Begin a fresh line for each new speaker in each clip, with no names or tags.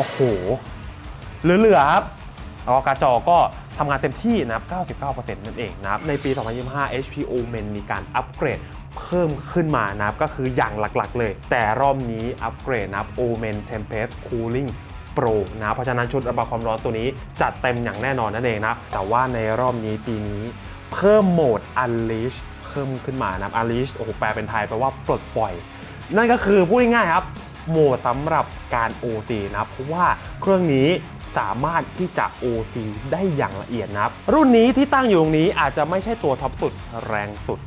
โอ้โหเหลือๆครับแล้วก็กาจอก็ทำงานเต็มที่นะครับ 99%นั่นเองนะครับ ในปี 2025 HP Omen มีการอัปเกรดเพิ่มขึ้นมานะครับ ก็คืออย่างหลักๆเลย แต่รอบนี้อัปเกรดนะครับ Omen Tempest Cooling Pro นะเพราะฉะนั้นชุดระบายความร้อนตัวนี้จัดเต็มอย่างแน่นอนนั่นเองนะแต่ว่าในรอบนี้ปีนี้เพิ่มโหมด Unleash เพิ่มขึ้นมานะ Unleash โอ้โหแปลเป็นไทยแปลว่าปลดปล่อย นั่นก็คือพูดง่ายๆครับ โหมดสำหรับการ OC นะเพราะว่าเครื่องนี้สามารถที่จะ OC ได้อย่างละเอียดนะครับ รุ่นนี้ที่ตั้งอยู่ตรงนี้อาจจะไม่ใช่ตัวท็อปสุดแรงสุด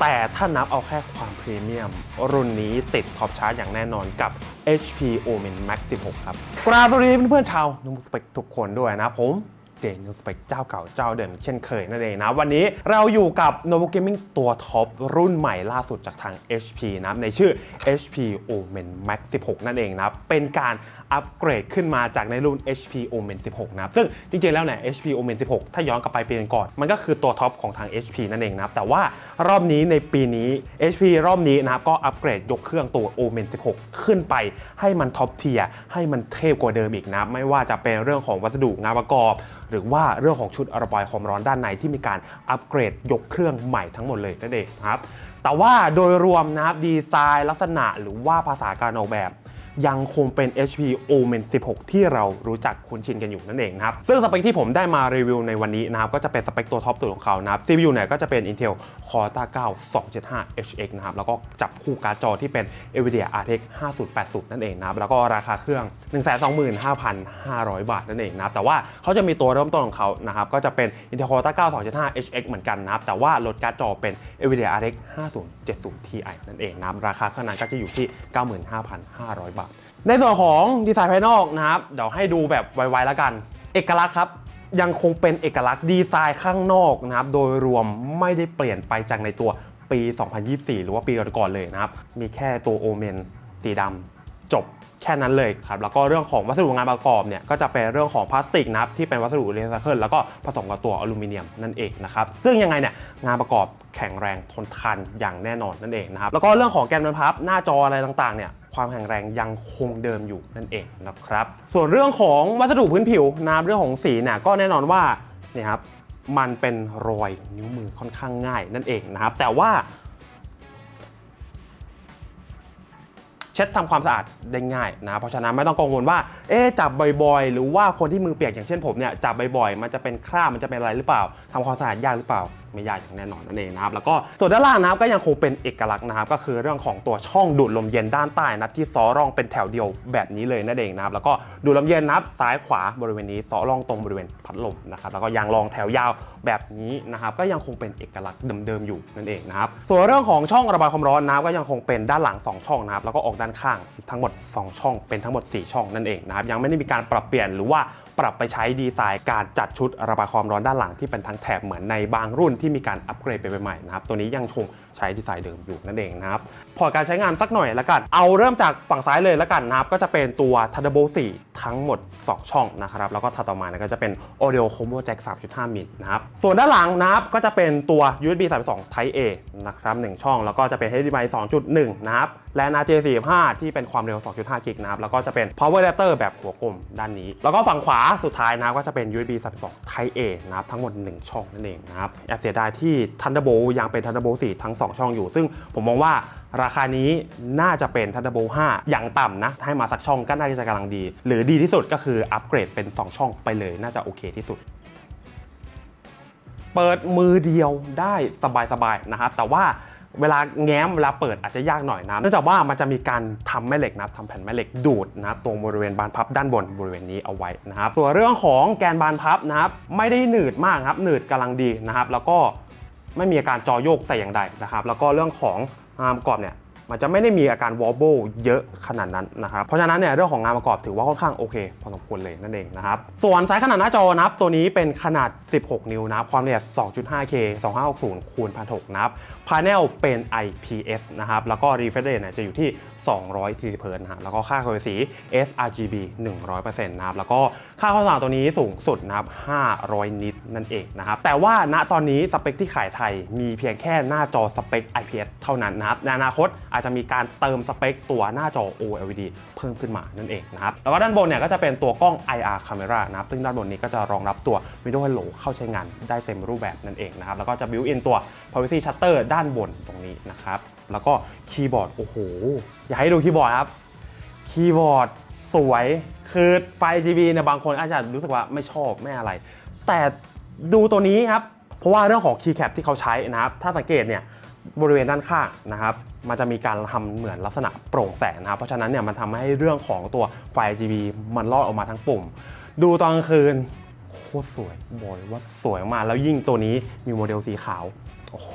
แต่ถ้านับเอาแค่ความพรีเมียม รุ่นนี้ติดท็อปชาร์ตอย่างแน่นอนกับ HP Omen Max 16 ครับ กราบสวัสดีเพื่อนๆชาวนูสเปกทุกคนด้วยนะผม เจนูสเปกเจ้าเก่าเจ้าเดิมเช่นเคยนั่นเองนะ วันนี้เราอยู่กับ Novo Gaming ตัวท็อปรุ่นใหม่ล่าสุดจากทาง HP นะในชื่อ HP Omen Max 16 นั่นเองนะ เป็นการ อัปเกรดขึ้นมาจากในรุ่น HP Omen 16 นะครับ ซึ่งจริงๆ แล้วเนี่ย HP Omen 16 ถ้าย้อนกลับไปปีก่อน มันก็คือตัวท็อปของทาง HP นั่นเองนะครับ แต่ว่ารอบนี้ในปีนี้ HP รอบนี้นะครับ ก็อัปเกรดยกเครื่องตัว Omen 16 ขึ้นไปให้มันท็อปเทียร์ให้มันเทพกว่าเดิมอีกนะ ไม่ว่าจะเป็นเรื่องของวัสดุงานประกอบ หรือว่าเรื่องของชุดระบายความร้อนด้านในที่มีการอัปเกรดยกเครื่องใหม่ทั้งหมดเลยนั่นเองครับ แต่ว่าโดยรวมนะครับดีไซน์ลักษณะหรือว่าภาษาการออกแบบ ยังคงเป็น HP Omen 16 ที่เรารู้จักคุ้นชินกันอยู่นั่นเองนะครับ ซึ่งสเปคที่ผมได้มารีวิวในวันนี้นะครับก็จะเป็นสเปคตัวท็อปสุดของเขานะครับ CPU เนี่ยก็จะเป็น Intel Core i 9 275 HX นะครับ แล้วก็จับคู่การ์ดจอที่เป็น NVIDIA RTX 5080 นั่นเองนะครับ แล้วก็ราคาเครื่อง 125,500 บาทนั่นเองนะครับ แต่ว่าเขาจะมีตัวเริ่มต้นของเขานะครับ ก็จะเป็น Intel Core i 9 275 HX เหมือนกันนะครับ แต่ว่าลดการ์ดจอเป็น NVIDIA RTX 5070 Ti นั่นเองนะครับ ราคาเครื่องนั้นก็จะอยู่ที่ 95,500 บาท ในส่วนของดีไซน์ภายนอกนะครับ เดี๋ยวให้ดูแบบไวๆแล้วกัน เอกลักษณ์ครับยังคงเป็นเอกลักษณ์ดีไซน์ข้างนอกนะครับ โดยรวมไม่ได้เปลี่ยนไปจากในตัวปี 2024 หรือว่าปีก่อนๆเลยนะครับ มีแค่ตัวโอเมนสีดำ จบแค่นั้นเลยครับแล้วก็เรื่องของวัสดุงานประกอบเนี่ยก็จะเป็นเรื่องของพลาสติกนะครับที่เป็นวัสดุรีไซเคิลแล้วก็ผสมกับตัวอลูมิเนียมนั่นเองนะครับซึ่งยังไงเนี่ยงานประกอบแข็งแรงทนทานอย่างแน่นอนนั่นเองนะครับแล้วก็เรื่องของแกนบรรพับหน้าจออะไรต่างๆเนี่ยความแข็งแรงยังคงเดิมอยู่นั่นเองนะครับส่วนเรื่องของวัสดุพื้นผิวนะครับเรื่องของสีเนี่ยก็แน่นอนว่าเนี่ยครับมันเป็นรอยนิ้วมือค่อนข้างง่ายนั่นเองนะครับแต่ว่า ช็ดทำความสะอาดได้ง่ายนะเพราะฉะนั้นไม่ต้องกังวลว่าเอ๊จับบ่อยๆ หรือว่าคนที่มือเปียกอย่างเช่นผมเนี่ยจับบ่อยๆมันจะเป็นคราบมันจะเป็นอะไรหรือเปล่าทำความสะอาดยากหรือเปล่า ไม่ยากอย่างแน่นอนนั่นเองนะครับแล้วก็ส่วนด้านล่างนะครับก็ยังคงเป็นเอกลักษณ์นะครับก็คือเรื่องของตัวช่องดูดลมเย็นด้านใต้นับที่ซ้อร่องเป็นแถวเดียวแบบนี้เลยนั่นเองนะครับแล้วก็ดูดลมเย็นนะครับซ้ายขวาบริเวณนี้ซ้อร่องตรงบริเวณพัดลมนะครับแล้วก็ยางรองแถวยาวแบบนี้นะครับก็ยังคงเป็นเอกลักษณ์เดิมๆอยู่นั่นเองนะครับส่วนเรื่องของช่องระบายความร้อนนะครับก็ยังคงเป็นด้านหลัง 2 ช่องนะครับแล้วก็ออกด้านข้างทั้งหมด 2 ช่องเป็นทั้งหมด 4 ช่องนั่นเองนะครับยังไม่ได้มีการปรับเปลี่ยนหรือว่า ปรับไปใช้ดีไซน์การจัดชุดระบายความร้อนด้านหลังที่เป็นทั้งแถบเหมือนในบางรุ่นที่มีการอัปเกรดไปใหม่ๆนะครับตัวนี้ยังคงใช้ดีไซน์เดิมอยู่นั่นเองนะครับ พอร์ตการใช้งานสักหน่อยละกัน เอาเริ่มจากฝั่งซ้ายเลยละกันนะครับ ก็จะเป็นตัว Thunderbolt 4 ทั้งหมด 2 ช่องนะครับ แล้วก็ถัดต่อมาก็จะเป็น Audio Combo Jack 3.5 มิลนะครับ ส่วนด้านหลังนะครับ ก็จะเป็นตัว USB 3.2 Type A นะครับ 1 ช่อง แล้วก็จะเป็น HDMI 2.1 นะครับและ RJ45 ที่เป็นความเร็ว 2.5 กิกนะครับ แล้วก็จะเป็น Power Adapter แบบหัวกลมด้านนี้ แล้วก็ฝั่งขวาสุดท้ายนะก็จะเป็น USB 3.2 Type A นะครับ ทั้งหมด 1 ช่องนั่นเองนะครับ แอบเสียดายที่ Thunderbolt ยังเป็น Thunderbolt 4 ทั้ง 2 ช่องอยู่ ซึ่งผมมองว่าราคานี้น่าจะเป็น Thunderbolt 5อย่างต่ำนะ ให้มาสักช่องก็น่าจะกำลังดี หรือดีที่สุดก็คืออัปเกรดเป็น 2 ช่องไปเลย น่าจะโอเคที่สุด เปิดมือเดียวได้สบายๆนะครับ แต่ว่าเวลาแง้มเวลาเปิดอาจจะยากหน่อยนะเนื่องจากว่ามันจะมีการทำแม่เหล็กนับทำแผ่นแม่เหล็กดูดนะครับตรงบริเวณบานพับด้านบนบริเวณนี้เอาไว้นะครับส่วนเรื่องของแกนบานพับนะครับไม่ได้หนืดมากครับหนืดกำลังดีนะครับ แล้วก็ไม่มีอาการจอโยกแต่อย่างใดนะครับ แล้วก็เรื่องของ งานประกอบเนี่ยมันจะไม่ได้มีอาการวอ b เบิลเยอะขนาดนั้นนะครับ เพราะฉะนั้นเนี่ยเรื่องของงานประกอบถือว่าค่อนข้างโอเคพอสมควรเลยนั่นเองนะครับ ส่วนไซส์ขนาดหน้าจอนะครับ ตัวนี้เป็นขนาด 16 นิ้วนะครับ ความละเอียด 2.5K 2560 คูณ1006นะครับพาเนลเป็น IPS นะครับ แล้วก็ refresh rate เนี่ยจะอยู่ที่200 Hz นะฮะแล้วก็ค่าความถี่สี sRGB 100%นะครับแล้วก็ค่าความสว่างตัวนี้สูงสุดนะครับ500 นิตนั่นเองนะครับแต่ว่าณตอนนี้สเปคที่ขายไทยมีเพียงแค่หน้าจอสเปค IPS เท่านั้นนะครับในอนาคตอาจจะมีการเติมสเปคตัวหน้าจอ OLED เพิ่มขึ้นมานั่นเองนะครับแล้วก็ด้านบนเนี่ยก็จะเป็นตัวกล้อง IR camera นะครับซึ่งด้านบนนี้ก็จะรองรับตัว Windows Hello เข้าใช้งานได้เต็มรูปแบบนั่นเองนะครับแล้วก็จะ built in ตัว privacy shutter ด้านบนตรงนี้นะครับ แล้วก็คีย์บอร์ดโอ้โหอยากให้ดูคีย์บอร์ดครับคีย์บอร์ดสวยคือไฟ RGB เนี่ยบางคนอาจจะรู้สึกว่าไม่ชอบไม่อะไร แต่ดูตัวนี้ครับ เพราะว่าเรื่องของคีย์แคปที่เขาใช้นะครับ ถ้าสังเกตเนี่ยบริเวณด้านข้างนะครับ มันจะมีการทำเหมือนลักษณะโปร่งแสงนะครับ เพราะฉะนั้นเนี่ยมันทำให้เรื่องของตัวไฟ RGB มันลอดออกมาทั้งปุ่ม ดูตอนกลางคืนโคตรสวยบอกเลยว่าสวยมากแล้วยิ่งตัวนี้มีโมเดลสีขาวโอ้โห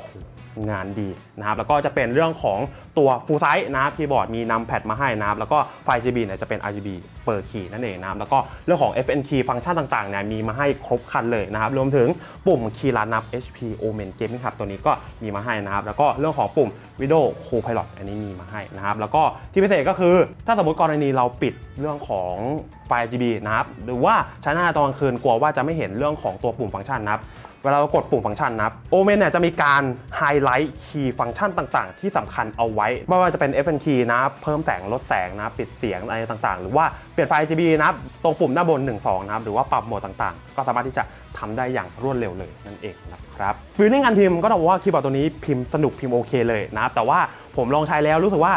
งานดีนะครับแล้วก็จะเป็นเรื่องของตัว full size นะครับคีย์บอร์ดมีนำแพดมาให้นะครับแล้วก็ไฟ RGB เนี่ยจะเป็น RGB เปิดคีย์นั่นเองนะครับแล้วก็เรื่องของ FN key ฟังก์ชันต่างๆเนี่ยมีมาให้ครบครันเลยนะครับรวมถึงปุ่มคีย์ลัดนับ HP Omen Gaming Hub ตัวนี้ก็มีมาให้นะครับแล้วก็เรื่องของปุ่ม Video Copilot อันนี้มีมาให้นะครับแล้วก็ที่พิเศษก็คือ ถ้าสมมติกรณีเราปิดเรื่องของไฟ RGB นะครับหรือว่าใช้หน้าตอนกลางคืนกลัวว่าจะไม่เห็นเรื่องของตัวปุ่มฟังก์ชันนะครับ เวลาเรากดปุ่มฟังก์ชันนะโอเมนเนี่ยจะมีการไฮไลท์คีย์ฟังก์ชันต่างๆ ที่สำคัญเอาไว้ ไม่ว่าจะเป็น FN key นะ เพิ่มแสงลดแสงนะ ปิดเสียงอะไรต่างๆ หรือว่าเปลี่ยนไฟ RGB นะตรงปุ่มด้านบน 1 2 นะครับ หรือว่าปรับโหมดต่างๆ ก็สามารถที่จะทำได้อย่างรวดเร็วเลยนั่นเองนะครับฟีลลิ่งการพิมพ์ก็ต้องบอกว่าคีย์บอร์ดตัวนี้พิมพ์สนุกพิมพ์โอเคเลยนะแต่ว่าผมลองใช้แล้วรู้สึกว่า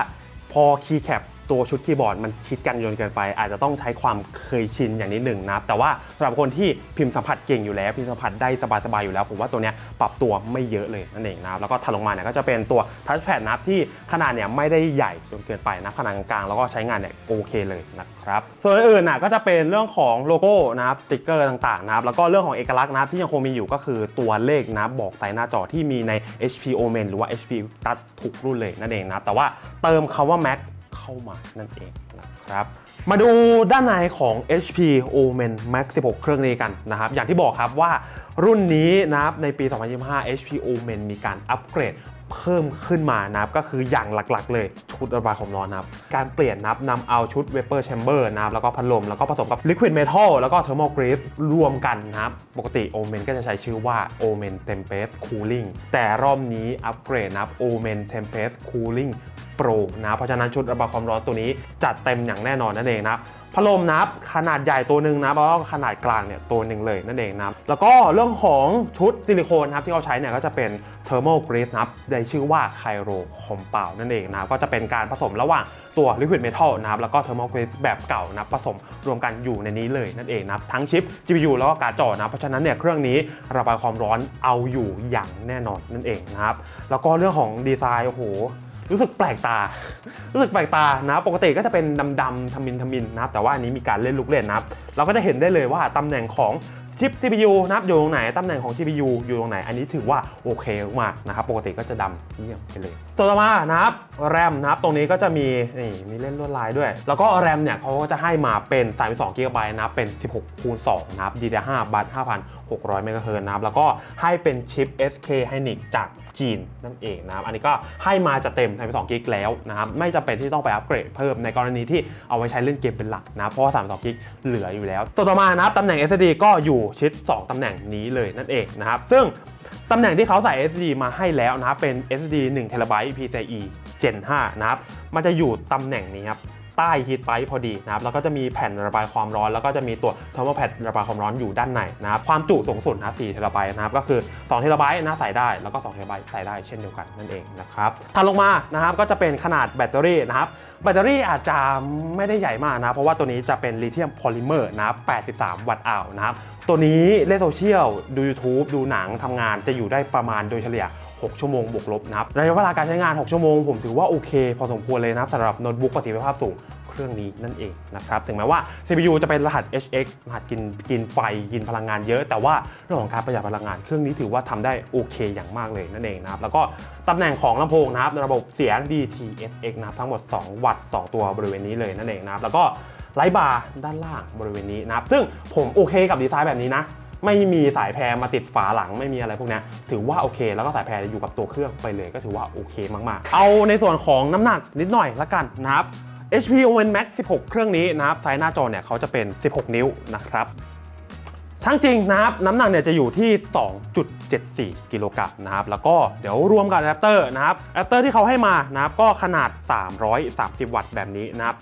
พอคีย์แคป ตัวชุดคีย์บอร์ดมันชิดกันจนเกินไป อาจจะต้องใช้ความเคยชินอย่างนิดหนึ่งนะครับแต่ว่าสำหรับคนที่พิมพ์สัมผัสเก่งอยู่แล้ว พิมพ์สัมผัสได้สบายๆอยู่แล้ว ผมว่าตัวเนี้ยปรับตัวไม่เยอะเลยนั่นเองนะครับแล้วก็ถัดลงมาเนี่ยก็จะเป็นตัวทัชแพดนะครับที่ขนาดเนี่ยไม่ได้ใหญ่จนเกินไปนะขนาดกลางๆแล้วก็ใช้งานเนี่ยโอเคเลยนะครับส่วนอื่นน่ะก็จะเป็นเรื่องของโลโก้นะครับสติ๊กเกอร์ต่างๆนะครับแล้วก็เรื่องของเอกลักษณ์นะครับที่ยังคงมีอยู่ก็คือตัวเลขนะบอกไซหน้าจอที่มีใน HP Omen หรือว่า HP ตัดทุกรุ่นเลยนั่นเองนะแต่ว่าเติมคำว่า Mac เข้ามานั่นเองนะครับ มาดูด้านในของ HP Omen Max 16 เครื่องนี้กันนะครับ อย่างที่บอกครับว่ารุ่นนี้นะครับในปี 2025 HP Omen มีการอัปเกรด เพิ่มขึ้นมานะครับก็คืออย่างหลักๆ เลยชุดระบายความร้อนนะครับการเปลี่ยนนับนำเอาชุด Vapor Chamber นะครับแล้วก็พัดลม แล้วก็ผสมกับ Liquid Metal แล้วก็ Thermal Grease รวมกันนะครับ ปกติ Omen ก็จะใช้ชื่อว่า Omen Tempest Cooling แต่รอบนี้อัปเกรดนะครับ Omen Tempest Cooling Pro นะเพราะฉะนั้นชุดระบายความร้อนตัวนี้จัดเต็มอย่างแน่นอนนั่นเองนะครับ พัดลมนะครับขนาดใหญ่ตัวหนึ่งนะแล้วก็ขนาดกลางเนี่ยตัวหนึ่งเลยนั่นเองนับแล้วก็เรื่องของชุดซิลิโคนนะครับที่เขาใช้เนี่ยก็จะเป็น thermal grease นะครับในชื่อว่า Cairo Compound นั่นเองนับก็จะเป็นการผสมระหว่างตัว liquid metal นะครับแล้วก็ thermal grease แบบเก่านับผสมรวมกันอยู่ในนี้เลยนั่นเองนับทั้งชิป GPU แล้วก็การ์ดจอนะเพราะฉะนั้นเนี่ยเครื่องนี้ระบายความร้อนเอาอยู่อย่างแน่นอนนั่นเองนะครับแล้วก็เรื่องของดีไซน์โอ้โห รู้สึกแปลกตา รู้สึกแปลกตานะปกติก็จะเป็นดำๆทมินทมินนะครับแต่ว่าอันนี้มีการเล่นลูกเล่นนะครับเราก็จะเห็นได้เลยว่าตำแหน่งของชิป CPU นะครับอยู่ตรงไหนตำแหน่งของ GPU อยู่ตรงไหน อันนี้ถือว่าโอเคมากนะครับปกติก็จะดำเงียบไปเลยต่อมานะครับแรมนะครับตรงนี้ก็จะมีนี่มีเล่นลวดลายด้วย แล้วก็แรมเนี่ยเขาก็จะให้มาเป็น32 g b นะครับเป็น 16คูณ2นะครับ DDR5 บัต 600เมกะเฮิร์นะครับแล้วก็ให้เป็นชิป SK Hynix จากจีนนั่นเองนะครับอันนี้ก็ให้มาจะเต็ม32กิกแล้วนะครับไม่จำเป็นที่ต้องไปอัปเกรดเพิ่มในกรณีที่เอาไว้ใช้เล่นเกมเป็นหลักนะเพราะว่า32กิกเหลืออยู่แล้วส่วนต่อมานะครับตำแหน่ง SSD ก็อยู่ชิด 2ตำแหน่งนี้เลยนั่นเองนะครับซึ่งตำแหน่งที่เขาใส่ SSD มาให้แล้วนะครับเป็น SSD 1 TB PCIe Gen 5นะครับมันจะอยู่ตำแหน่งนี้ครับ ใต้ฮีทไปพอดีนะครับแล้วก็จะมีแผ่นระบายความร้อน แล้วก็จะมีตัว thermal pad ระบายความร้อนอยู่ด้านในนะครับความจุสูงสุดนะครับ4เทราไบต์นะครับก็คือ2เทราไบต์นะใส่ได้แล้วก็2เทราไบต์ใส่ได้เช่นเดียวกันนั่นเองนะครับถัดลงมานะครับก็จะเป็นขนาดแบตเตอรี่นะครับแบตเตอรี่อาจจะไม่ได้ใหญ่มากนะเพราะว่าตัวนี้จะเป็นลิเธียมโพลิเมอร์นะครับ83 วัตต์อาวนะครับตัวนี้เล่นโซเชียลดู YouTube ดูหนังทำงานจะอยู่ได้ประมาณโดยเฉลี่ย 6 ชั่วโมงบวกลบนะครับระยะเวลาการใช้งาน 6 ชั่วโมงผมถือว่าโอเค พอสมควรเลยนะครับสำหรับโน้ตบุ๊กประสิทธิภาพสูง เครื่องนี้นั่นเองนะครับถึงแม้ว่า CPU จะเป็นรหัส HX รหัสกินกินไฟกินพลังงานเยอะ แต่ว่าเรื่องของการประหยัดพลังงานเครื่องนี้ถือว่าทำได้โอเคอย่างมากเลยนั่นเองนะครับแล้วก็ตำแหน่งของลำโพงนะครับระบบเสียง DTS:X นะครับทั้งหมด 2 วัตต์ 2 ตัวบริเวณนี้เลยนั่นเองนะครับแล้วก็ไลบาร์ด้านล่างบริเวณนี้นะครับซึ่งผมโอเคกับดีไซน์แบบนี้นะไม่มีสายแพรมาติดฝาหลังไม่มีอะไรพวกนี้ถือว่าโอเค แล้วก็สายแพรอยู่กับตัวเครื่องไปเลยก็ถือว่าโอเคมากๆ เอาในส่วนของน้ำหนักนิดหน่อยละกันนะครับ HP Owen Max 16 เครื่องนี้นะครับไซส์หน้าจอเนี่ยเขาจะเป็น 16 นิ้วนะครับ ช่างจริงนะครับน้ำหนักเนี่ยจะอยู่ที่ 2.74 กิโลกรัมนะครับแล้วก็เดี๋ยวรวมกับอะแดปเตอร์นะครับอะแดปเตอร์ที่เขาให้มานะครับก็ขนาด 330 วัตต์แบบนี้นะครับ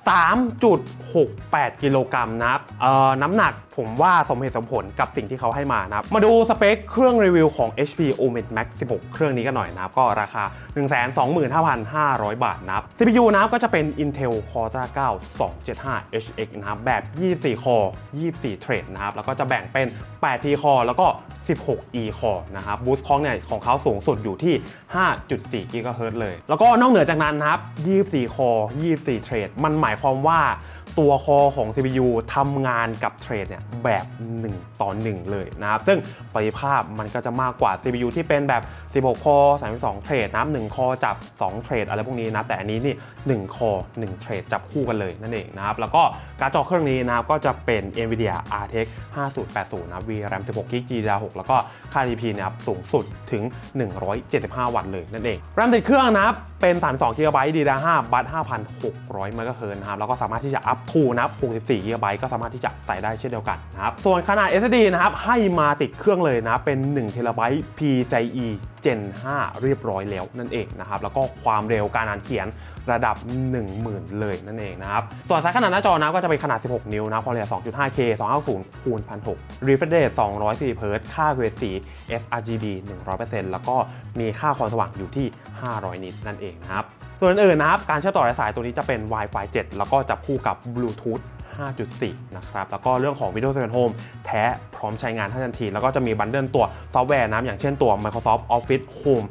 3.68 กิโลกรัมนะครับเอ่อน้ำหนักผมว่าสมเหตุสมผลกับสิ่งที่เขาให้มานะครับมาดูสเปคเครื่องรีวิวของ HP Omen Max 16 เครื่องนี้กันหน่อยนะครับก็ราคา 125,500 บาทนะครับ CPU นะครับก็จะเป็น Intel Core 9 275 HX นะครับแบบ 24 คอ 24 เทรดนะครับแล้วก็จะแบ่งเป็น 8T คอแล้วก็ 16 E คอนะครับบูสต์คองเนี่ยของเขาสูงสุดอยู่ที่ 5.4 GHz เลย แล้วก็นอกเหนือจากนั้นนะครับ 24คอ24 เทรด มันหมายความว่า ตัวคอของ CPU ทำงานกับเทรดเนี่ยแบบ 1 ต่อ 1 เลยนะครับ ซึ่งประสิทธิภาพมันก็จะมากกว่า CPU ที่เป็นแบบ 16 คอ 32 เทรดนะครับ1คอจับ 2 เทรดอะไรพวกนี้นะ แต่อันนี้นี่ 1 คอ 1 เทรดจับคู่กันเลยนั่นเองนะครับ แล้วก็การ์ดจอเครื่องนี้นะครับก็จะเป็น NVIDIA RTX 5080 นะ VRAM 16 GB DDR6 แล้วก็ค่า TP นะครับสูงสุดถึง 175 วัตต์เลยนั่นเอง RAM ติดเครื่องนะครับเป็น32 GB DDR5 บัต5,600 MHz นะครับแล้วก็สามารถที่จะอัพทูนะครับ64 GB ก็สามารถที่จะใส่ได้เช่นเดียวกันนะครับ ส่วนขนาด SSD นะครับ ให้มาติดเครื่องเลยนะเป็น1 TB PCIe Gen 5 เรียบร้อยแล้วนั่นเองนะครับ แล้วก็ความเร็วการอ่านเขียนระดับ 10,000 เลยนั่นเองนะครับ ส่วนไซส์ขนาดหน้าจอนะก็จะเป็นขนาด 16 นิ้วนะความละเอียด 2.5K 250คูณ1,600 refresh rate 240 Hz ค่า QHD sRGB 100%แล้วก็มีค่าความสว่างอยู่ที่ 500 นิตนั่นเองนะครับ ส่วนอื่นนะครับ การเชื่อมต่อสายตัวนี้จะเป็น Wi-Fi 7 แล้วก็จับคู่กับ Bluetooth 5.4 นะครับ แล้วก็เรื่องของ Windows 7 Home แท้พร้อมใช้งานทันที แล้วก็จะมีบันเดิลตัวซอฟต์แวร์นะอย่างเช่นตัว Microsoft Office Home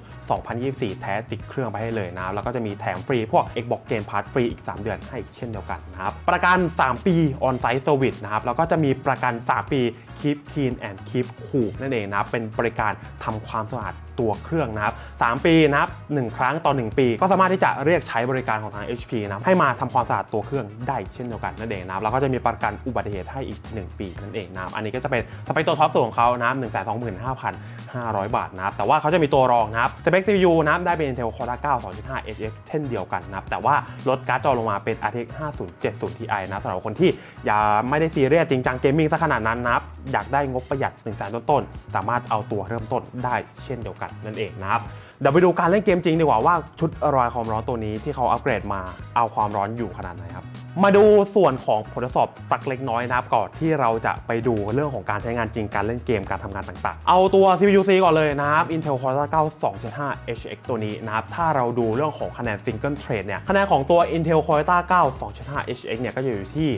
2024 แท้ติดเครื่องไปให้เลยนะแล้วก็จะมีแถมฟรีพวก Xbox Game Pass ฟรีอีก 3 เดือนให้เช่นเดียวกันนะครับประกัน 3 ปี On-Site Service นะครับแล้วก็จะมีประกัน 3 ปี Keep Clean and Keep Cool นั่นเองนะเป็นบริการทำความสะอาดตัวเครื่องนะครับ3ปีนะครับ1ครั้งต่อ 1 ปี ก็สามารถที่จะเรียกใช้บริการของทาง HP นะให้มาทำความสะอาดตัวเครื่องได้เช่นเดียวกันนั่นเองนะแล้วก็จะมีประกันอุบัติเหตุให้อีก 1 ปีนั่นเองนะอันนี้ก็จะเป็นสเปคตัวท็อปสุดของเขานะครับ125,500บาทนะครับแต่ว่าเขาจะมีตัวรองนะครับปค CPU นะครับได้เป็น Intel Core 9 2.5 HX เช่นเดียวกันนะครับแต่ว่าลดการ์ดจอลงมาเป็น RTX 5070 Ti นะสำหรับคนที่อย่าไม่ได้ซีเรียสจริงจังเกมมิ่งซะขนาดนั้นนะครับอยากได้งบประหยัด1 0 0 0 0 0ต้นๆ สามารถเอาตัวเริ่มต้นได้เช่นเดียวกันนั่นเองนะครับเดี๋ยวไปดูการเล่นเกมจริงดีกว่าว่าชุดรอยความร้อนตัวนี้ที่เขาอัปเกรดมาเอาความร้อนอยู่ขนาดไหนครับ มาดูส่วนของผลทดสอบสักเล็กน้อยนะครับก่อนที่เราจะไปดูเรื่องของการใช้งานจริงการเล่นเกมการทำงานต่างๆ เอาตัว CPU C ก่อนเลยนะครับ Intel Core i9 2.5 HX ตัวนี้นะครับถ้าเราดูเรื่องของคะแนน Single Thread เนี่ยคะแนนของตัว Intel Core i9 2.5 HX เนี่ยก็จะอยู่ที่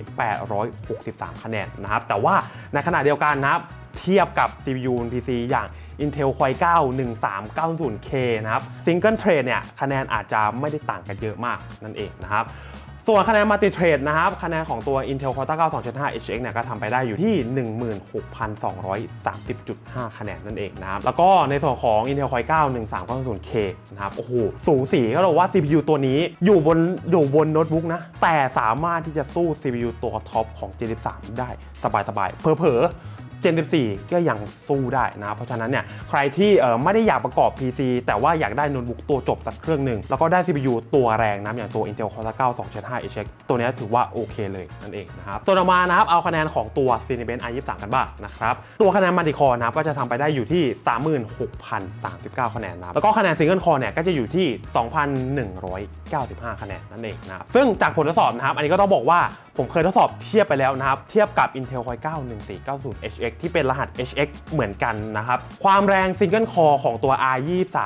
863 คะแนนนะครับแต่ว่าในขณะเดียวกันนะครับเทียบกับ CPU PC อย่าง Intel Core 9 1390K นะครับ Single Thread เนี่ยคะแนนอาจจะไม่ได้ต่างกันเยอะมากนั่นเองนะครับ ส่วนคะแนน Multi Thread นะครับ คะแนนของตัว Intel Core 9 275 HX เนี่ยก็ทำไปได้อยู่ที่ 16,230.5 คะแนนนั่นเองนะครับ แล้วก็ในส่วนของ Intel Core 9 1390K นะครับ โอ้โห สูสีก็เราว่า CPU ตัวนี้อยู่บนอยู่บนโน้ตบุ๊กนะ แต่สามารถที่จะสู้ CPU ตัวท็อปของ G13 ได้สบายๆ เผลอๆ Gen 14 ก็ยังสู้ได้นะ เพราะฉะนั้นเนี่ยใครที่ไม่ได้อยากประกอบ PC แต่ว่าอยากได้โน้ตบุ๊กตัวจบสักเครื่องหนึ่ง แล้วก็ได้ CPU ตัวแรงนะอย่างตัว Intel Core 9 275 HX ตัวนี้ถือว่าโอเคเลยนั่นเองนะครับส่วนต่อมานะครับเอาคะแนนของตัว Cinebench i23 กันบ้างนะครับตัวคะแนนมัลติคอร์นับก็จะทำไปได้อยู่ที่ 36,039 คะแนนนับแล้วก็คะแนน Single Core เนี่ยก็จะอยู่ที่ 2,195 คะแนนนั่นเองนะครับซึ่งจากผลทดสอบนะครับอันนี้ก็ต้องบอกว่าผมเคยทดสอบเทียบไปแล้วนะครับเทียบกับ Intel Core 9 1490 HX ที่เป็นรหัส HX เหมือนกันนะครับ ความแรงซิงเกิลคอของตัว R23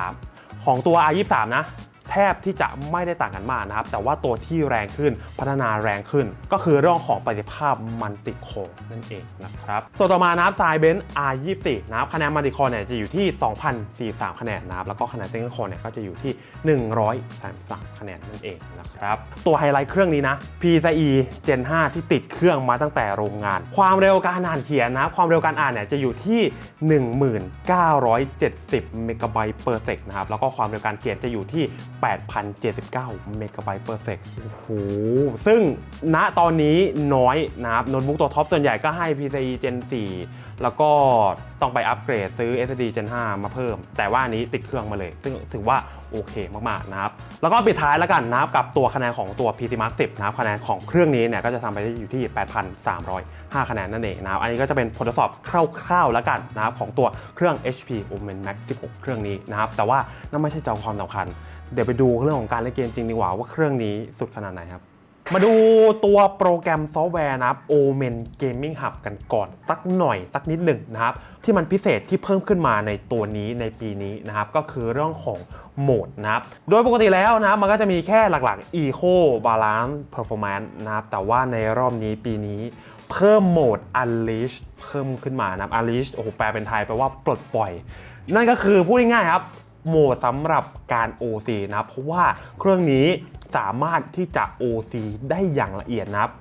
ของตัว R23 นะ แทบที่จะไม่ได้ต่างกันมากนะครับ แต่ว่าตัวที่แรงขึ้นพัฒนาแรงขึ้น ก็คือเรื่องของประสิทธิภาพมันติโคนั่นเองนะครับส่วนต่อมานะครับสายเบนซ์ R24 นะครับคะแนนมันติโคเนี่ยจะอยู่ที่ 2,043 คะแนนนะครับแล้วก็คะแนนเซงเกิลโคเนี่ยก็จะอยู่ที่ 133 คะแนนนั่นเองนะครับตัวไฮไลท์เครื่องนี้นะ PCE Gen 5 ที่ติดเครื่องมาตั้งแต่โรงงาน ความเร็วการอ่านเขียนนะความเร็วการอ่านเนี่ยจะอยู่ที่ 1970 เมกะไบต์เปอร์เซกนะครับแล้วก็ความเร็วการเขียนจะอยู่ที่8,079เมกะไบต์เปอร์เซกโอ้โห ซึ่งณตอนนี้น้อยนะครับโน้ตบุ๊กตัวท็อปส่วนใหญ่ก็ให้ PCIe Gen 4 แล้วก็ ต้องไปอัปเกรดซื้อ SSD Gen 5 มาเพิ่ม แต่ว่านนี้ติดเครื่องมาเลย ซึ่งถือว่าโอเคมากๆนะครับ แล้วก็ปิดท้ายแล้วกันนะครับกับตัวคะแนนของตัว PC Mark 10นะครับคะแนนของเครื่องนี้เนี่ยก็จะทำไปได้อยู่ที่ 8,305 คะแนนนั่นเองนะครับอันนี้ก็จะเป็นผลทดสอบคร่าวๆแล้วกันนะครับของตัวเครื่อง HP Omen Max 16 เครื่องนี้นะครับแต่ว่านั่นไม่ใช่จอความสำคัญ เดี๋ยวไปดูเรื่องของการเล่นเกมจริงดีกว่าว่าเครื่องนี้สุดขนาดไหนครับ มาดูตัวโปรแกรมซอฟต์แวร์นะครับ Omen Gaming Hub กันก่อนสักหน่อย สักนิดหนึ่งนะครับ ที่มันพิเศษที่เพิ่มขึ้นมาในตัวนี้ในปีนี้นะครับ ก็คือเรื่องของโหมดนะครับ โดยปกติแล้วนะครับมันก็จะมีแค่หลักๆ Eco Balance Performance นะครับ แต่ว่าในรอบนี้ปีนี้เพิ่มโหมด Unleash เพิ่มขึ้นมานะครับ Unleash โอ้โหแปลเป็นไทยแปลว่าปลดปล่อย นั่นก็คือพูดง่ายๆครับ โหมดสำหรับการ OC นะเพราะว่าเครื่องนี้สามารถที่จะ OC ได้อย่างละเอียดนะครับ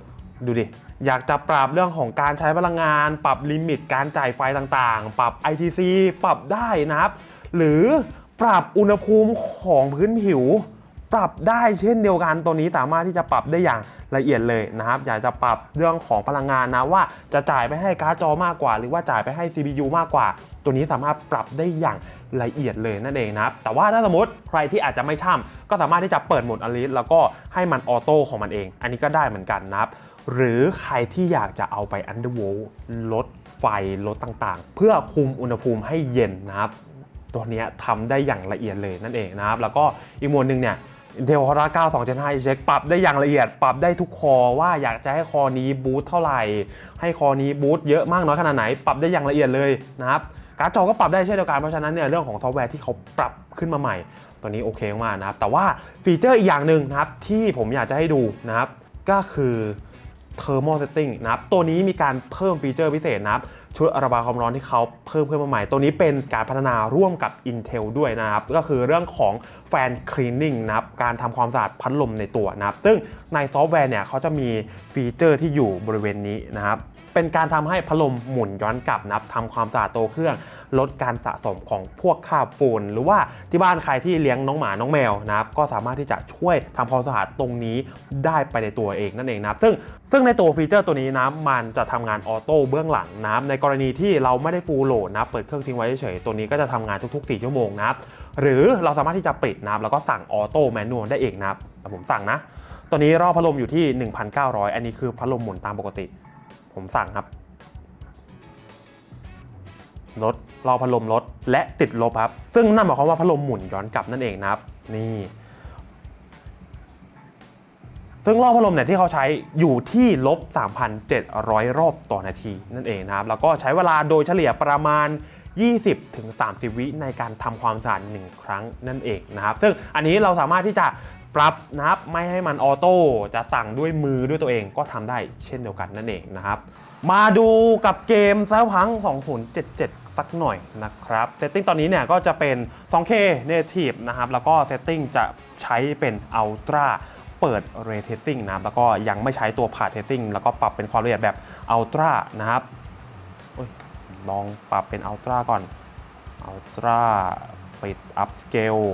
ดูดิ อยากจะปรับเรื่องของการใช้พลังงาน ปรับลิมิตการจ่ายไฟต่างๆ ปรับ ITC ปรับได้นะครับ หรือปรับอุณหภูมิของพื้นผิว ปรับได้เช่นเดียวกันตัวนี้สามารถที่จะปรับได้อย่างละเอียดเลยนะครับ อยากจะปรับเรื่องของพลังงานนะว่าจะจ่ายไปให้การ์ดจอมากกว่า หรือว่าจ่ายไปให้ CPU มากกว่า ตัวนี้สามารถปรับได้อย่าง ละเอียดเลยนั่นเองนะครับ แต่ว่าถ้าสมมติใครที่อาจจะไม่ช่ำก็สามารถที่จะเปิดโหมดอลิสแล้วก็ให้มันออโต้ของมันเอง อันนี้ก็ได้เหมือนกันนะครับหรือใครที่อยากจะเอาไป Underworld ลดไฟลดต่างๆ เพื่อคุมอุณหภูมิให้เย็นนะครับ ตัวนี้ทำได้อย่างละเอียดเลยนั่นเองนะครับ แล้วก็อีกโหมดหนึ่งเนี่ย Intel Core 9 2.5 Check ปรับได้อย่างละเอียด ปรับได้ทุกคอว่าอยากจะให้คอนี้บูตเท่าไหร่ ให้คอนี้บูตเยอะมากน้อยขนาดไหน ปรับได้อย่างละเอียดเลยนะครับ การ์ดจอก็ปรับได้เช่นเดียวกันเพราะฉะนั้นเนี่ยเรื่องของซอฟต์แวร์ที่เขาปรับขึ้นมาใหม่ ตัวนี้โอเคมากนะครับแต่ว่าฟีเจอร์อีกอย่างหนึ่งนะครับที่ผมอยากจะให้ดูนะครับก็คือ thermal setting นะครับ ตัวนี้มีการเพิ่มฟีเจอร์พิเศษนะครับชุดระบายความร้อนที่เขาเพิ่มขึ้นมาใหม่ ตัวนี้เป็นการพัฒนาร่วมกับ Intel ด้วยนะครับ ก็คือเรื่องของ fan cleaning นะครับ การทำความสะอาดพัดลมในตัวนะครับ ซึ่งในซอฟต์แวร์เนี่ยเขาจะมีฟีเจอร์ที่อยู่บริเวณนี้นะครับ เป็นการทำให้พัดลมหมุนย้อนกลับนะครับทำความสะอาดตัวเครื่อง ลดการสะสมของพวกคราบฝุ่นหรือว่าที่บ้านใครที่เลี้ยงน้องหมาน้องแมวนะครับก็สามารถที่จะช่วยทำความสะอาดตรงนี้ได้ไปในตัวเองนั่นเองนะครับซึ่งซึ่งในตัวฟีเจอร์ตัวนี้นะมันจะทำงานออโต้เบื้องหลังนะครับในกรณีที่เราไม่ได้ฟูลโหลดนะเปิดเครื่องทิ้งไว้เฉยๆตัวนี้ก็จะทำงานทุกๆ 4 ชั่วโมงนะครับหรือเราสามารถที่จะปิดนะครับแล้วก็สั่งออโต้แมนนวลได้เองนะครับแต่ผมสั่งนะตัวนี้รอบพัดลมอยู่ที่ 1,900 อันนี้คือพัดลมหมุนตามปกติ ผมสั่งครับลดรอพัดลมลดและติดลบครับ ซึ่งนั่นหมายความว่าพัดลมหมุนย้อนกลับนั่นเองนะครับ นี่ ซึ่งรอบพัดลมเนี่ยที่เขาใช้อยู่ที่ลบ 3,700 รอบต่อนาทีนั่นเองนะครับ แล้วก็ใช้เวลาโดยเฉลี่ยประมาณ 20ถึง30 วิในการทำความสะอาด1ครั้งนั่นเองนะครับ ซึ่งอันนี้เราสามารถที่จะปรับนะครับไม่ให้มันออโต้จะสั่งด้วยมือด้วยตัวเองก็ทำได้เช่นเดียวกันนั่นเองนะครับ มาดูกับเกมซเบอร์พัง 2077สักหน่อยนะครับเซตติ้งตอนนี้เนี่ยก็จะเป็น 2K Native นะครับแล้วก็เซตติ้งจะใช้เป็น Ultra เปิด Ray Tracing นะครับแล้วก็ยังไม่ใช้ตัว Path Tracing แล้วก็ปรับเป็นความละเอียดแบบ Ultra นะครับ ลองปรับเป็น Ultra ก่อน Ultra ปิด Upscale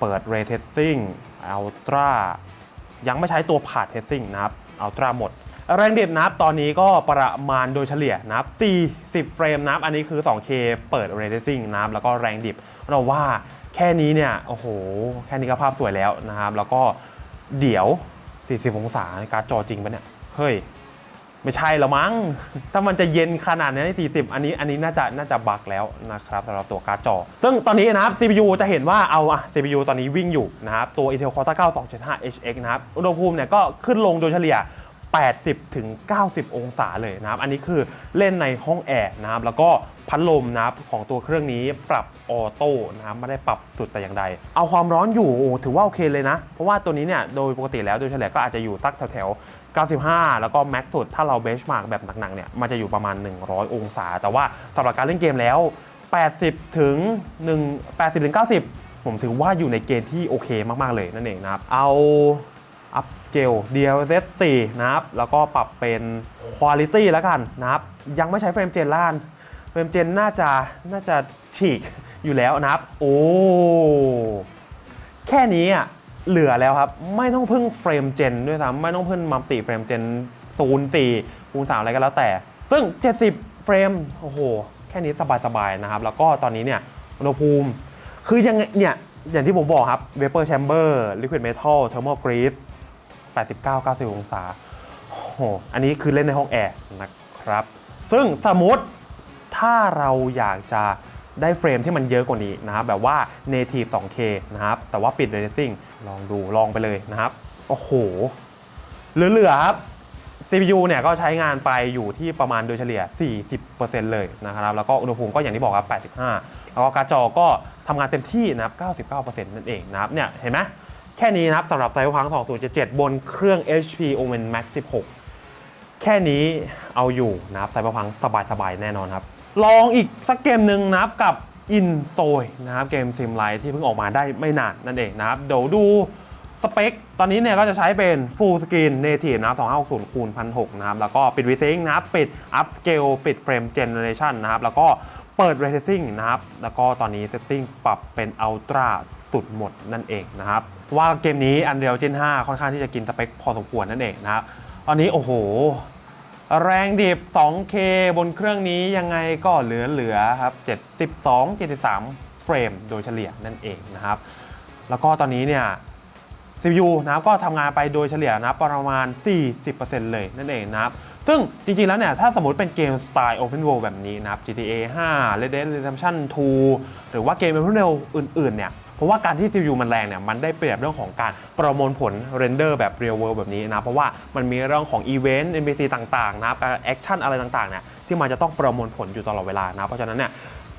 เปิด Ray Tracing Ultra ยังไม่ใช้ตัว Path Tracing นะครับ Ultra หมด แรงดิบนะครับตอนนี้ก็ประมาณโดยเฉลี่ยนะครับ40 เฟรมนะครับอันนี้คือ 2K เปิด Ray Tracing นะครับแล้วก็แรงดิบเราว่าแค่นี้เนี่ย โอ้โห แค่นี้ก็ภาพสวยแล้วนะครับ แล้วก็เดี๋ยว 40 องศาการจอจริงปะเนี่ย เฮ้ย ไม่ใช่แล้วมั้ง ถ้ามันจะเย็นขนาดนี้น40 อันนี้อันนี้น่าจะน่าจะบักแล้วนะครับสำหรับตัวการ์ดจอ ซึ่งตอนนี้นะครับ CPU จะเห็นว่าเอาอะ CPU ตอนนี้วิ่งอยู่นะครับตัว Intel Core 9 275 HX นะครับอุณหภูมิเนี่ยก็ขึ้นลงโดยเฉลี่ย 80ถึง90 องศาเลยนะครับ อันนี้คือเล่นในห้องแอร์นะครับ แล้วก็พัดลมนะครับของตัวเครื่องนี้ปรับออโต้นะครับไม่ได้ปรับสุดแต่อย่างใด เอาความร้อนอยู่ถือว่าโอเคเลยนะ เพราะว่าตัวนี้เนี่ยโดยปกติแล้วโดยเฉลี่ยก็อาจจะอยู่สักแถวๆ 95 แล้วก็แม็กสุด ถ้าเราเบสมาร์กแบบหนักๆเนี่ยมันจะอยู่ประมาณ 100 องศา แต่ว่าสำหรับการเล่นเกมแล้ว 80 ถึง 1 80 ถึง 90 ผมถือว่าอยู่ในเกณฑ์ที่โอเคมากๆเลยนั่นเองนะครับ เอา upscale DLSS 4 นะครับ แล้วก็ปรับเป็น quality แล้วกันนะครับ ยังไม่ใช้เฟรมเจนล้านเฟรมเจนน่าจะน่าจะฉีกอยู่แล้วนะครับ โอ้ แค่นี้อะ เหลือแล้วครับ ไม่ต้องพึ่งเฟรมเจนด้วยซ้ำไม่ต้องพึ่งมัลติเฟรมเจน0 4คูณ3อะไรก็แล้วแต่ ซึ่ง 70 เฟรม โอ้โห แค่นี้สบายๆนะครับ แล้วก็ตอนนี้เนี่ยอุณหภูมิ คือยังไงเนี่ย อย่างที่ผมบอกครับ vapor chamber liquid metal thermal grease 89 90 องศา โอ้โห อันนี้คือเล่นในห้องแอร์นะครับ ซึ่งสมมติถ้าเราอยากจะได้เฟรมที่มันเยอะกว่านี้นะครับ แบบว่า native 2K นะครับ แต่ว่าปิด ray tracing ลองดูลองไปเลยนะครับ โอ้โห เหลือๆครับ CPU เนี่ยก็ใช้งานไปอยู่ที่ประมาณโดยเฉลี่ย 40%เลยนะครับ แล้วก็อุณหภูมิก็อย่างที่บอกครับ 85 แล้วก็การ์ดจอก็ทำงานเต็มที่นะครับ 99%นั่นเองนะครับ เนี่ยเห็นไหมแค่นี้นะครับสำหรับไซเบอร์พัง2077 บนเครื่อง HP Omen Max 16 แค่นี้เอาอยู่นะครับไซเบอร์พังสบายๆ แน่นอนครับ ลองอีกสักเกมหนึ่งนะครับกับ In s o y นะครับเกมซิมไลท์ที่เพิ่งออกมาได้ไม่นานนั่นเองนะครับ เดี๋ยวดูสเปค ตอนนี้เนี่ยก็จะใช้เป็น Full Screen Native นะครับ2560คูณ1060นะครับ แล้วก็ปิด VSync นะครับ ปิด Upscale ปิด Frame Generation นะครับ แล้วก็เปิด Ray Tracing นะครับ แล้วก็ตอนนี้ Setting ปรับเป็น Ultra สุดหมดนั่นเองนะครับ ว่าเกมนี้ Unreal Gen 5 ค่อนข้างที่จะกินสเปคพอสมควรนั่นเองนะครับ ตอนนี้โอ้โห แรงดิบ 2K บนเครื่องนี้ยังไงก็เหลือเหลือๆครับ 72 73 เฟรมโดยเฉลี่ยนั่นเองนะครับ แล้วก็ตอนนี้เนี่ย CPU นะครับก็ทำงานไปโดยเฉลี่ยนะประมาณ 40%เลยนั่นเองนะครับ ซึ่งจริงๆแล้วเนี่ย ถ้าสมมติเป็นเกมสไตล์ Open World แบบนี้นะครับ GTA 5 Red Dead Redemption 2 หรือว่าเกม Open World อื่นๆเนี่ย เพราะว่าการที่ CPU มันแรงเนี่ยมันได้เปรียบเรื่องของการประมวลผลเรนเดอร์แบบ Real World แบบนี้นะ เพราะว่ามันมีเรื่องของอีเวนต์ NPC ต่างๆนับแอคชั่นอะไรต่างๆเนี่ยที่มันจะต้องประมวลผลอยู่ตลอดเวลานะ เพราะฉะนั้นเนี่ย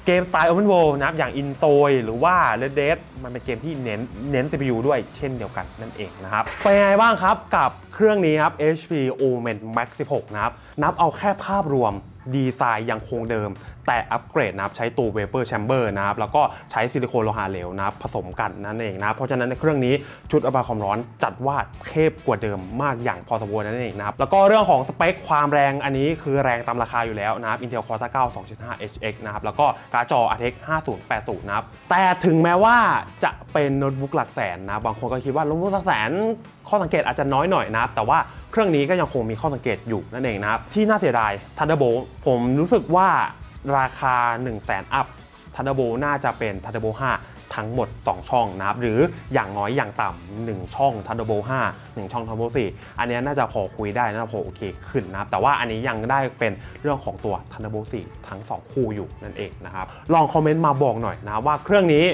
เกมสไตล์ Open World นะครับอย่าง In s o y หรือว่า Red Dead มันเป็นเกมที่เน้นเน้น CPU ด้วยเช่นเดียวกันนั่นเองนะครับเป็นยังไงบ้างครับกับเครื่องนี้ครับ HP Omen Max 16 นะครับ นับเอาแค่ภาพรวมดีไซน์ยังคงเดิม แต่อัปเกรดนะครับใช้ตัว Vapor Chamber นะครับแล้วก็ใช้ซิลิโคนโลหะเหลวนะครับผสมกันนั่นเองนะเพราะฉะนั้นในเครื่องนี้ชุดระบายความร้อนจัดว่าเทพกว่าเดิมมากอย่างพอสมควรนั่นเองนะครับแล้วก็เรื่องของสเปคความแรงอันนี้คือแรงตามราคาอยู่แล้วนะครับ Intel Core 9 2.5 HX นะครับแล้วก็การ์ดจอ RTX 5080นะครับแต่ถึงแม้ว่าจะเป็นโน้ตบุ๊กหลักแสนนะบางคนก็คิดว่าโน้ตบุ๊กหลักแสนข้อสังเกตอาจจะน้อยหน่อยนะครับแต่ว่าเครื่องนี้ก็ยังคงมีข้อสังเกตอยู่นั่นเองนะครับที่น่าเสียดาย Thunderbolt ผมรู้สึกว่า ราคา 1 0 0 0 0แสนอัพทัตโบน่าจะเป็น Thunderbolt 5ทั้งหมด 2 ช่องนะครับหรืออย่างน้อยอย่างต่ำ1ช่อง Thunderbolt 5 1 ช่อง Thunderbolt 4อันนี้น่าจะพอคุยได้น่าจะพอโอเคขึ้นนะครับแต่ว่าอันนี้ยังได้เป็นเรื่องของตัว Thunderbolt 4ทั้ง 2 คู่อยู่นั่นเองนะครับลองคอมเมนต์มาบอกหน่อยนะว่าเครื่องนี้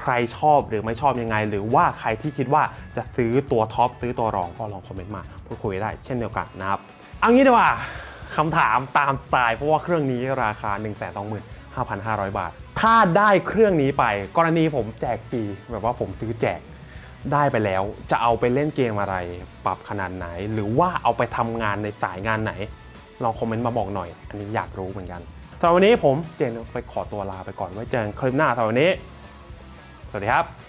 ใครชอบหรือไม่ชอบยังไง หรือว่าใครที่คิดว่าจะซื้อตัวท็อปซื้อตัวรองก็ลองคอมเมนต์มาพูดคุยได้เช่นเดียวกันนะครับเอางี้ดีกว่า คำถามตามสไตล์เพราะว่าเครื่องนี้ราคา 1 2 5,500 บาท ถ้าได้เครื่องนี้ไป กรณีผมแจกฟรีแบบว่าผมซื้อแจกได้ไปแล้ว จะเอาไปเล่นเกมอะไร ปรับขนาดไหน หรือว่าเอาไปทำงานในสายงานไหนลองคอมเมนต์มาบอกหน่อย อันนี้อยากรู้เหมือนกันสำหรับวันนี้ผมเจนไปขอตัวลาไปก่อนไว้เจอกันคลิปหน้าสำหรับวันนี้ สวัสดีครับ